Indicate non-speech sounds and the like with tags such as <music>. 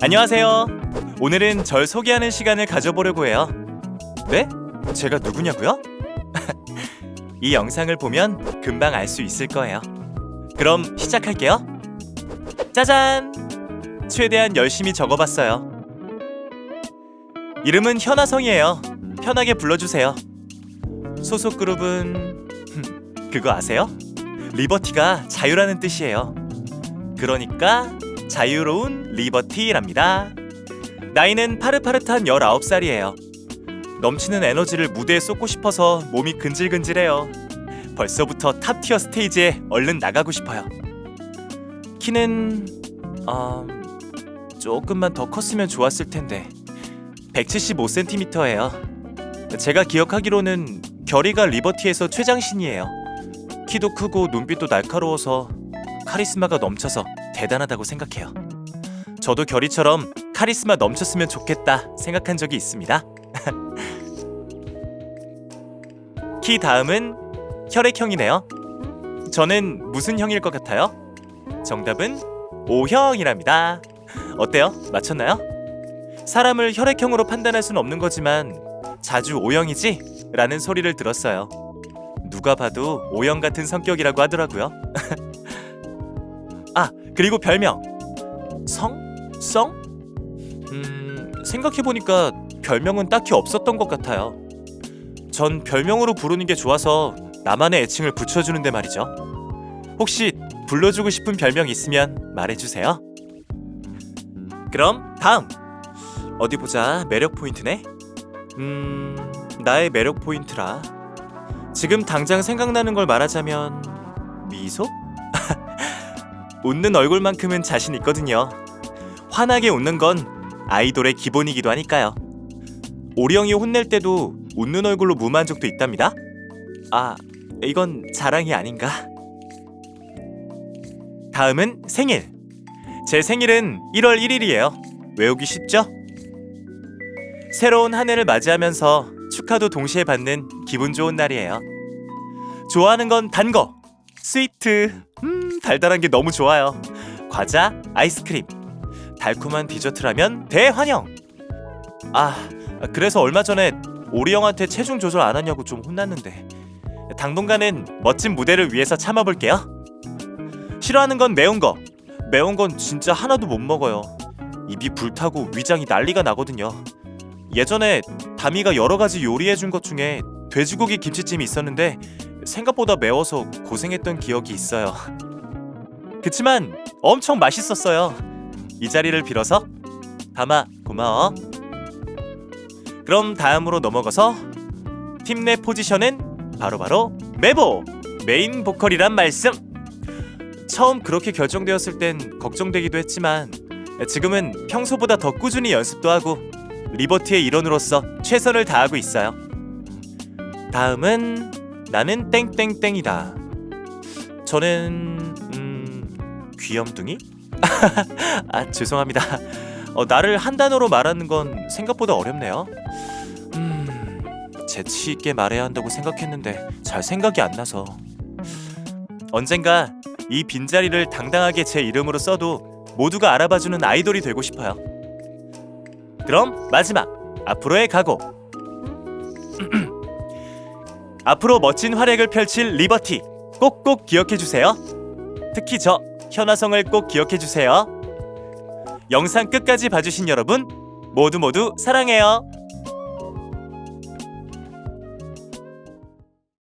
안녕하세요. 오늘은 절 소개하는 시간을 가져보려고 해요. 네? 제가 누구냐고요? <laughs> 이 영상을 보면 금방 알 수 있을 거예요. 그럼 시작할게요. 짜잔! 최대한 열심히 적어봤어요. 이름은 현아성이에요. 편하게 불러주세요. 소속 그룹은 <laughs> 그거 아세요? 리버티가 자유라는 뜻이에요. 그러니까 자유로운 리버티랍니다. 나이는 파릇파릇한 19살이에요. 넘치는 에너지를 무대에 쏟고 싶어서 몸이 근질근질해요. 벌써부터 탑티어 스테이지에 얼른 나가고 싶어요. 키는 어, 조금만 더 컸으면 좋았을 텐데 175cm예요. 제가 기억하기로는 결이가 리버티에서 최장신이에요. 키도 크고 눈빛도 날카로워서 카리스마가 넘쳐서 대단하다고 생각해요. 저도 결이처럼 카리스마 넘쳤으면 좋겠다 생각한 적이 있습니다. <laughs> 키 다음은 혈액형이네요. 저는 무슨 형일 것 같아요? 정답은 O형이랍니다. 어때요? 맞췄나요? 사람을 혈액형으로 판단할 수는 없는 거지만 자주 O형이지? 라는 소리를 들었어요. 누가 봐도 O형 같은 성격이라고 하더라고요. <laughs> 아, 그리고 별명. 성? 성? 음, 생각해보니까 별명은 딱히 없었던 것 같아요. 전 별명으로 부르는 게 좋아서 나만의 애칭을 붙여주는데 말이죠. 혹시 불러주고 싶은 별명 있으면 말해주세요. 그럼 다음 어디 보자 매력 포인트네. 음 나의 매력 포인트라 지금 당장 생각나는 걸 말하자면 미소? <laughs> 웃는 얼굴만큼은 자신 있거든요. 환하게 웃는 건 아이돌의 기본이기도 하니까요. 오령이 혼낼 때도 웃는 얼굴로 적도 있답니다. 아, 이건 자랑이 아닌가? 다음은 생일. 제 생일은 1월 1일이에요. 외우기 쉽죠? 새로운 한 해를 맞이하면서 축하도 동시에 받는 기분 좋은 날이에요. 좋아하는 건 단 거. 스위트. 음, 달달한 게 너무 좋아요. 과자, 아이스크림. 달콤한 디저트라면 대환영. 아, 그래서 얼마 전에 오리 형한테 체중 조절 안 하냐고 좀 혼났는데 당분간은 멋진 무대를 위해서 참아볼게요. 싫어하는 건 매운 거. 매운 건 진짜 하나도 못 먹어요. 입이 불타고 위장이 난리가 나거든요. 예전에 다미가 여러 가지 요리해 준 것 중에 돼지고기 김치찜이 있었는데 생각보다 매워서 고생했던 기억이 있어요. 그치만 엄청 맛있었어요. 이 자리를 빌어서 다마 고마워. 그럼 다음으로 넘어가서 팀 내 포지션은 바로바로 메보 메인 보컬이란 말씀. 처음 그렇게 결정되었을 땐 걱정되기도 했지만 지금은 평소보다 더 꾸준히 연습도 하고 리버티의 일원으로서 최선을 다하고 있어요. 다음은 나는 땡땡땡이다. 저는 음 귀염둥이? <laughs> 아 죄송합니다. 어, 나를 한 단어로 말하는 건 생각보다 어렵네요. 음 재치 있게 말해야 한다고 생각했는데 잘 생각이 안 나서 언젠가 이 빈자리를 당당하게 제 이름으로 써도 모두가 알아봐주는 아이돌이 되고 싶어요. 그럼 마지막 앞으로의 각오. <clears throat> 앞으로 멋진 활약을 펼칠 리버티 꼭꼭 기억해 주세요. 특히 저 현아성을 꼭 기억해 주세요. 영상 끝까지 봐주신 여러분 모두 모두 사랑해요.